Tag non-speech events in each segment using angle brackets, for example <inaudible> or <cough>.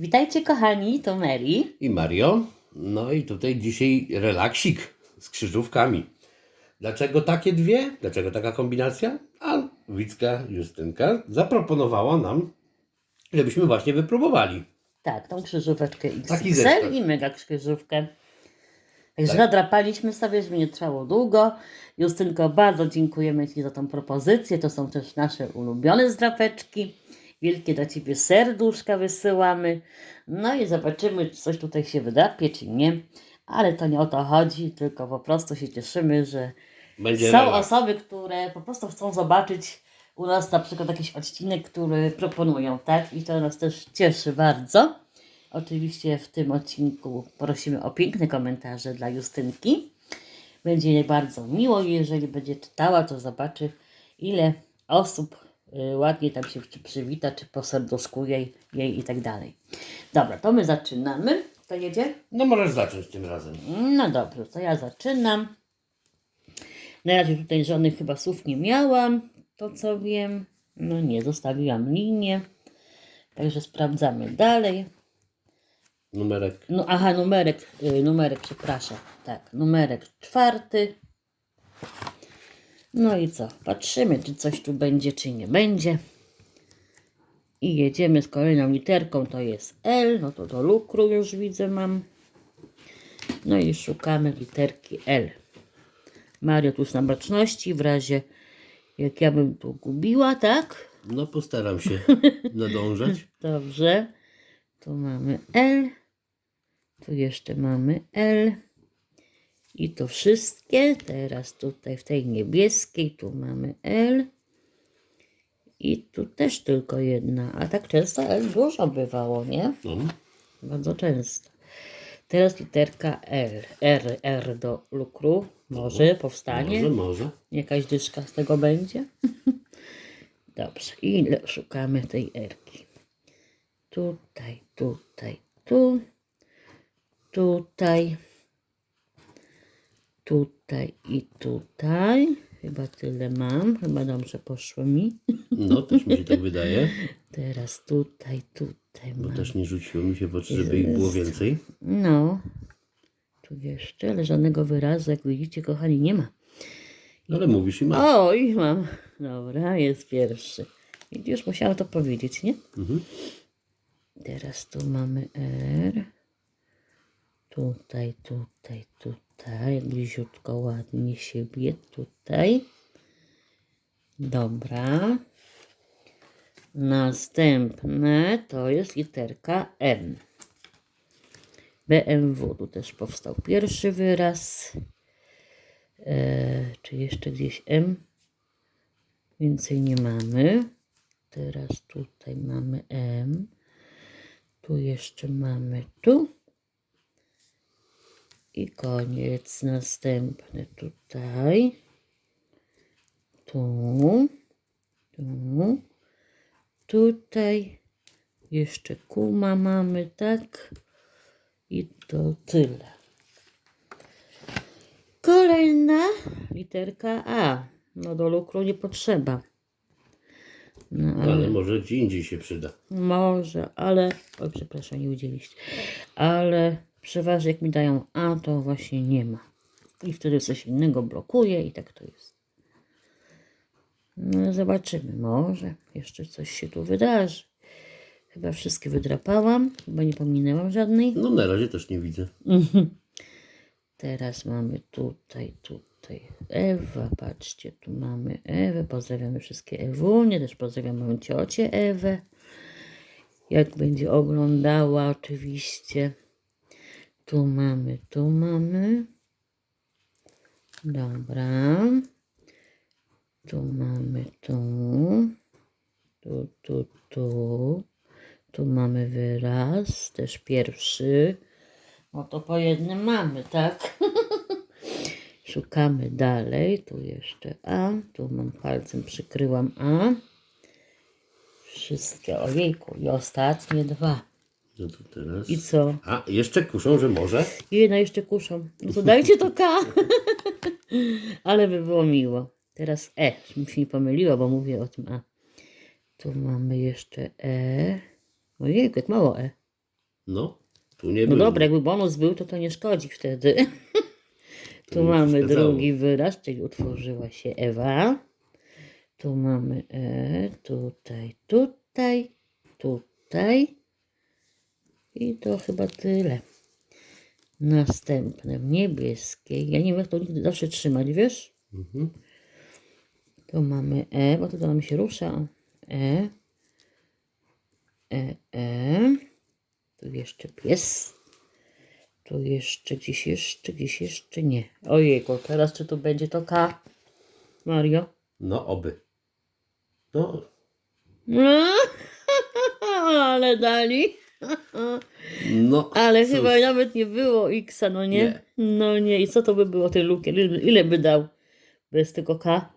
Witajcie kochani, to Mary. i Mario. No i tutaj dzisiaj relaksik z krzyżówkami. Dlaczego takie dwie? Dlaczego taka kombinacja? A Wicka Justynka zaproponowała nam, żebyśmy właśnie wypróbowali. Tak, tą krzyżóweczkę XXL i mega krzyżówkę. Także Tak. nadrapaliśmy sobie, żeby nie trwało długo. Justynko, bardzo dziękujemy Ci za tą propozycję. To są też nasze ulubione zdrapeczki. Wielkie dla Ciebie serduszka wysyłamy. No i zobaczymy, czy coś tutaj się wydrapie, czy nie. Ale to nie o to chodzi, tylko po prostu się cieszymy, że Będzie Są osoby, które po prostu chcą zobaczyć u nas na przykład jakiś odcinek, który proponują, tak? I to nas też cieszy bardzo. Oczywiście w tym odcinku prosimy o piękne komentarze dla Justynki. Będzie jej bardzo miło, jeżeli będzie czytała, to zobaczy, ile osób ładnie tam się czy przywita, czy poserduszkuje jej, jej i tak dalej. Dobra, to my zaczynamy. Kto jedzie? No możesz zacząć tym razem. No dobrze, to ja zaczynam. Na razie tutaj żadnych chyba słów nie miałam, to co wiem. No nie, zostawiłam linię. Także sprawdzamy dalej. Numerek. No aha, numerek, y, numerek, przepraszam. Tak, numerek czwarty. No i co? Patrzymy, czy coś tu będzie, czy nie będzie. I jedziemy z kolejną literką, to jest L, no to do lukru już widzę mam. No i szukamy literki L. Mario tu na baczności, w razie jak ja bym tu gubiła, tak? No postaram się <laughs> nadążać. Dobrze. Tu mamy L. Tu jeszcze mamy L. I to wszystkie. Teraz tutaj w tej niebieskiej tu mamy L. I tu też tylko jedna. A tak często L dużo bywało, nie? No. Bardzo często. Teraz literka L. R, R do lukru. Może powstanie. Może, może. Jakaś dyszka z tego będzie? <laughs> Dobrze. I szukamy tej erki? Tutaj, tutaj, tu. Tutaj. Tutaj i tutaj. Chyba tyle mam. Chyba dobrze poszło mi. No, też mi się tak wydaje. <laughs> Teraz tutaj, tutaj Bo mam. też nie rzuciło mi się w oczy, żeby ich było więcej. No. Tu jeszcze, ale żadnego wyrazu, jak widzicie, kochani, nie ma. Ale mówisz i masz. Oj, mam. Dobra, jest pierwszy. I już musiałam to powiedzieć, nie? Mhm. Teraz tu mamy R. Tutaj, tutaj, tutaj. Bliziutko, ładnie siebie. Tutaj. Dobra. Następne to jest literka M. BMW. Tu też powstał pierwszy wyraz. E, czy jeszcze gdzieś M? Więcej nie mamy. Teraz tutaj mamy M. Tu jeszcze mamy tu. I koniec. Następny tutaj. Tu. Tu. Tutaj. Jeszcze kuma mamy, tak? I to tyle. Kolejna literka A. No do lukru nie potrzeba. No, ale... Ale może gdzie indziej się przyda. Może, ale. Oj, przepraszam, nie udzieliście. Ale przeważnie jak mi dają A, to właśnie nie ma. I wtedy coś innego blokuje i tak to jest. No, zobaczymy. Może jeszcze coś się tu wydarzy. Chyba wszystkie wydrapałam. Chyba nie pominęłam żadnej. No na razie też nie widzę. Teraz mamy tutaj, tutaj Ewa, patrzcie, tu mamy Ewę, pozdrawiamy wszystkie Ewunie, też pozdrawiam moją ciocię Ewę, jak będzie oglądała oczywiście. Tu mamy, tu mamy. Dobra. Tu mamy tu. Tu, tu, tu. Tu mamy wyraz, też pierwszy. No to po jednym mamy, tak? <laughs> Szukamy dalej. Tu jeszcze A. Tu mam palcem przykryłam A. Wszystkie, ojejku. I ostatnie dwa. No to teraz. I co? A, jeszcze kuszą, że może. Jedna jeszcze kuszą. No to dajcie to K. <laughs> Ale by było miło. Teraz E. Mi się nie pomyliło, bo mówię o tym A. Tu mamy jeszcze E. Ojejku, jak mało E. No, tu nie No było. dobra, jakby bonus był, to to nie szkodzi wtedy. <laughs> Tu mamy przeszkadzało. drugi wyraz, czyli utworzyła się Ewa. Tu mamy E, tutaj, tutaj, tutaj. I to chyba tyle. Następne w niebieskiej. Ja nie wiem, jak to nigdy zawsze trzymać, wiesz? Mhm. Tu mamy E, bo to nam się rusza. E. E, E. Tu jeszcze pies. Tu jeszcze gdzieś jeszcze, gdzieś jeszcze nie. Ojejku, teraz czy tu będzie to K? Mario? No, oby. No, No, <laughs> ale dali. No. Ale cóż. chyba nawet nie było X, no nie? Nie. No nie. I co to by było tej luki? Ile, by dał bez tego K?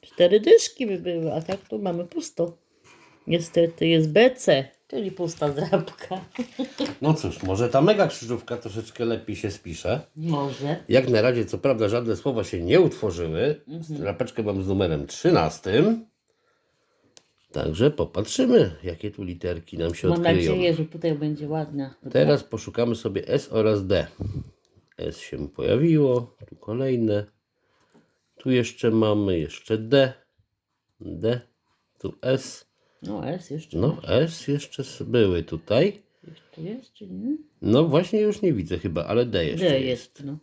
Cztery dyszki by były, a tak tu mamy pusto. Niestety jest BC, czyli pusta zrabka. <laughs> No cóż, może ta mega krzyżówka troszeczkę lepiej się spisze. Może. Jak na razie, co prawda, żadne słowa się nie utworzyły. Mhm. Rapeczkę mam z numerem 13. Także popatrzymy, jakie tu literki nam się Mam odkryją. nadzieję, że tutaj będzie ładna. Teraz poszukamy sobie S oraz D. S się pojawiło, tu kolejne. Tu jeszcze mamy jeszcze D. D. Tu S. No S jeszcze. No S jeszcze były tutaj. Jeszcze jest, czy nie? No właśnie już nie widzę chyba, ale D jeszcze D jest. jest, no.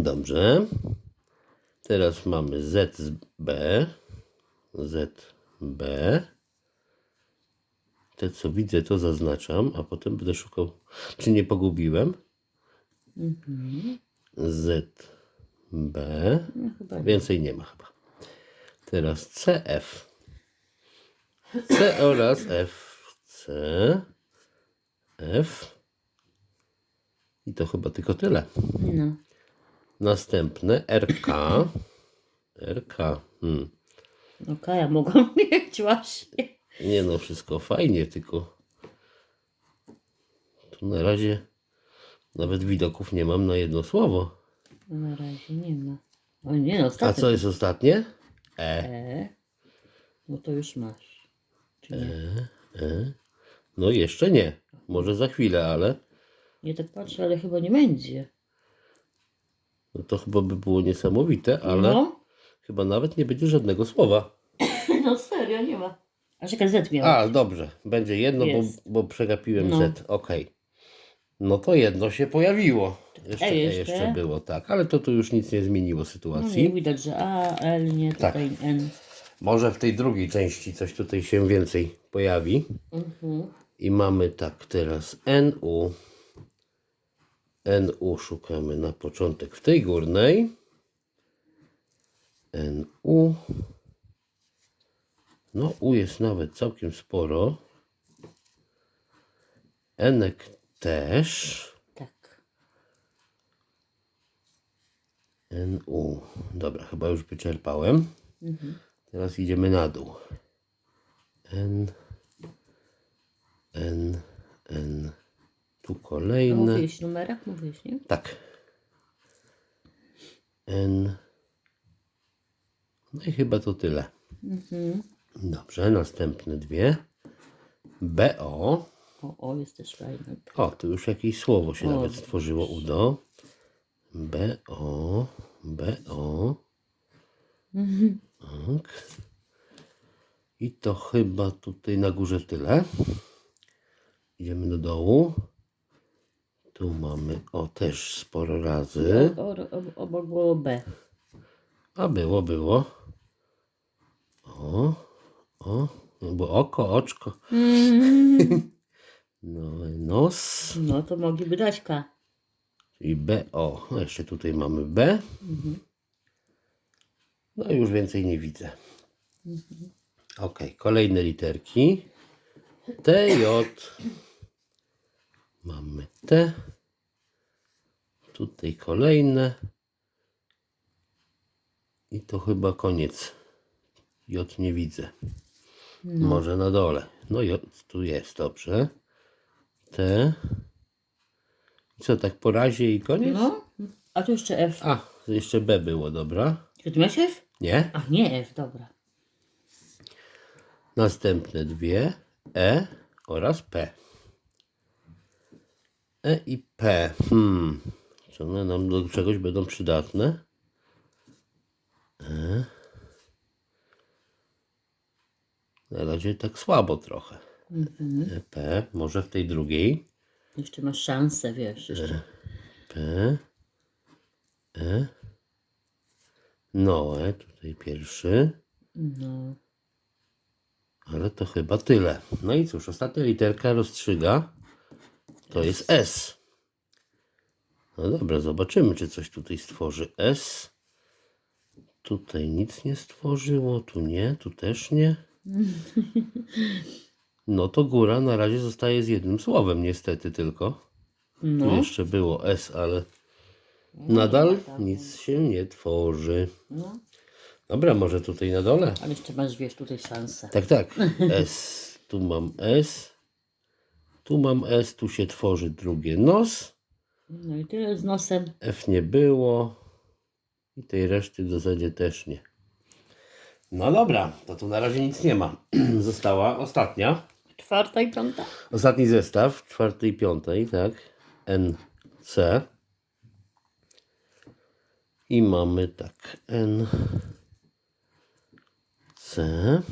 Dobrze. Teraz mamy Z z B. Z B. Te co widzę to zaznaczam, a potem będę szukał, czy nie pogubiłem. Mhm. Z B. No nie. Więcej nie ma chyba. Teraz CF. C oraz F. C. F. I to chyba tylko tyle. No. Następne RK. RK. Hmm. No Kaja mogą <laughs> mieć właśnie. Nie no, wszystko fajnie, tylko tu na razie nawet widoków nie mam na jedno słowo. Na razie nie ma. O nie no, A co jest ostatnie? E. E. No to już masz. Czy nie? e. No jeszcze nie. Może za chwilę, ale Nie tak patrzę, ale chyba nie będzie. no to chyba by było niesamowite, ale No. Chyba nawet nie będzie żadnego słowa. <laughs> No serio, nie ma. A czekaj, Z miał. A, dobrze. Będzie jedno, bo, Jest. bo przegapiłem No. Z. Okej. No to jedno się pojawiło. Jeszcze, E jeszcze? jeszcze było, tak. Ale to tu już nic nie zmieniło No sytuacji. nie widać, że A, L, nie, Tak. tutaj N. Może w tej drugiej części coś tutaj się więcej pojawi. Mhm. I mamy tak teraz NU. NU szukamy na początek w tej górnej. NU. No, U jest nawet całkiem sporo. Enek też. Tak. NU. Dobra, chyba już wyczerpałem. Mhm. Teraz idziemy na dół. N. N. N. Tu kolejne. Mówiłeś numerach? Mówiłeś, nie? Tak. N. No i chyba to tyle. Mhm. Dobrze, następne dwie. BO. O, o, jest też fajne. O, tu już jakieś słowo się O, nawet stworzyło. Udo. BO. BO. Mhm. Tak. I to chyba tutaj na górze tyle. Idziemy do dołu. Tu mamy, o też sporo razy. O, o, o, obok było B. A było, było. O, o, bo oko, oczko. <laughs> No, nos No to mogliby dać K. i B. O, no jeszcze tutaj mamy B. No i już więcej nie widzę. Ok, kolejne literki. T, J. Mamy T. Tutaj kolejne. I to chyba koniec. J nie widzę. Może na dole. No J tu jest, dobrze. T. Co, tak po razie i koniec? No. A tu jeszcze F. A, jeszcze B było, dobra. Czy ty miałeś F? Nie? Ach, nie F, dobra. Następne dwie. E oraz P. E i P. Hmm. Czy one nam do czegoś będą przydatne? E. Na razie tak słabo trochę. Mhm. E, P. Może w tej drugiej. Jeszcze masz szansę, wiesz. Jeszcze. P. E. Noe. Tutaj pierwszy. No. Ale to chyba tyle. No i cóż, ostatnia literka rozstrzyga. To jest S. No dobra, zobaczymy, czy coś tutaj stworzy. S. Tutaj nic nie stworzyło, tu nie, tu też nie. <laughs> No to góra na razie zostaje z jednym słowem, niestety tylko. Tu No. jeszcze było S, ale nadal nic się nie tworzy. no. Dobra, może tutaj na dole. Ale jeszcze masz, wiesz, tutaj szansę. Tak, tak. <laughs> S. Tu mam S. Tu mam S. Tu się tworzy drugie nos. No i tyle z nosem. F nie było. I tej reszty w zasadzie też nie. No dobra, to tu na razie nic nie ma. <clears throat> Została ostatnia. Czwarta i piąta. Ostatni zestaw, czwartej i piątej, tak. N, C. I mamy tak. N, C.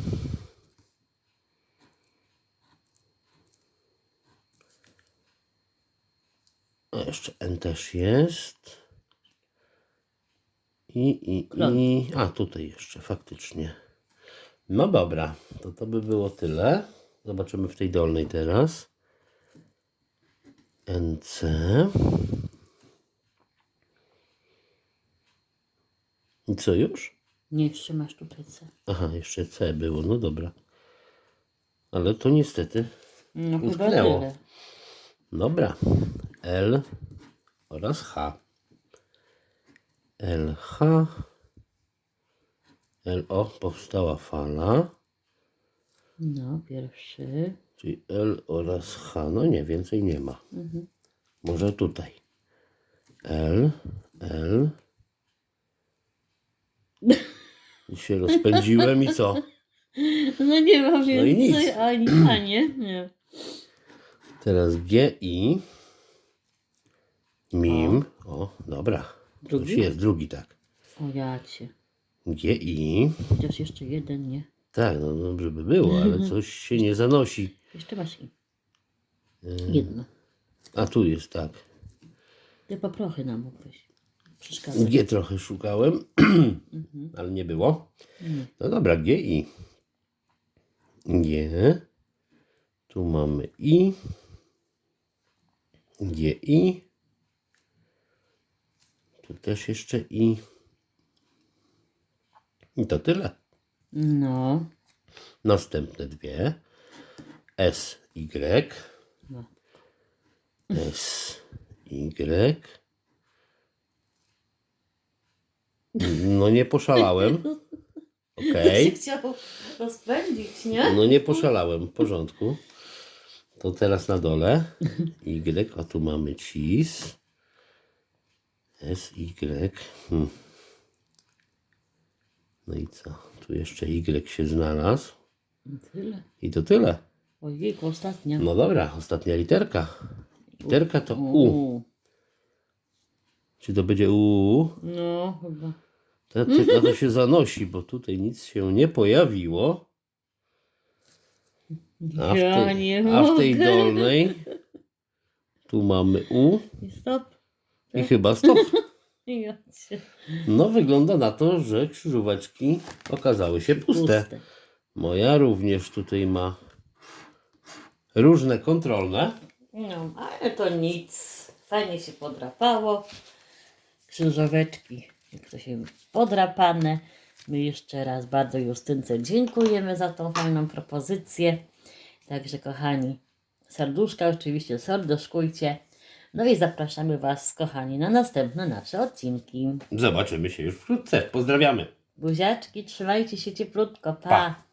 A jeszcze N też jest. I, i, i. A tutaj jeszcze faktycznie. No dobra, to to by było tyle. Zobaczymy w tej dolnej teraz. NC. I co już? Nie, jeszcze masz tutaj C. Aha, jeszcze C było, no dobra. Ale to niestety. No Utknęło. Dobra. L oraz H. L, H. L, O, powstała fala. No, pierwszy. Czyli L oraz H. No nie, więcej nie ma. Mhm. Może tutaj. L, L. I się rozpędziłem i co? No nie ma i więcej, nic. ani A nie. nie. Teraz G, I. Mim. O, dobra. Drugi? jest, drugi tak. O ja cię. G, I. Chociaż jeszcze jeden, nie? Tak, no dobrze by było, ale <laughs> coś się nie zanosi. Jeszcze masz i. Y. Jedno. A tu jest tak. Ty paprochy nam mógłbyś. Przeszkadzać. G trochę szukałem, <clears throat> Mhm. ale nie było. Nie. No dobra, G, I. G. Tu mamy I. G, I. Tu też jeszcze I. I to tyle. No. Następne dwie. S, Y. no. S, Y. No nie poszalałem. Okej. Się chciał rozpędzić, nie? No nie poszalałem, w porządku. To teraz na dole. Y, a tu mamy cis. S, Y. Hmm. No i co? Tu jeszcze Y się znalazł. Tyle. I to tyle. Ojejku, ostatnia. No dobra, ostatnia literka. Literka to U. Czy to będzie U? No, chyba. To, to, to się zanosi, bo tutaj nic się nie pojawiło. A w, tej, a w tej dolnej tu mamy U I Stop. I chyba stop. <laughs> No wygląda na to, że krzyżóweczki okazały się puste. Moja również tutaj ma różne kontrolne. No, ale to nic. Fajnie się podrapało. Krzyżóweczki, jak to się podrapane. My jeszcze raz bardzo Justynce dziękujemy za tą fajną propozycję. Także kochani, serduszka oczywiście serduszkujcie. No i zapraszamy Was, kochani, na następne nasze odcinki. Zobaczymy się już wkrótce. Pozdrawiamy. Buziaczki, trzymajcie się cieplutko. pa. Pa.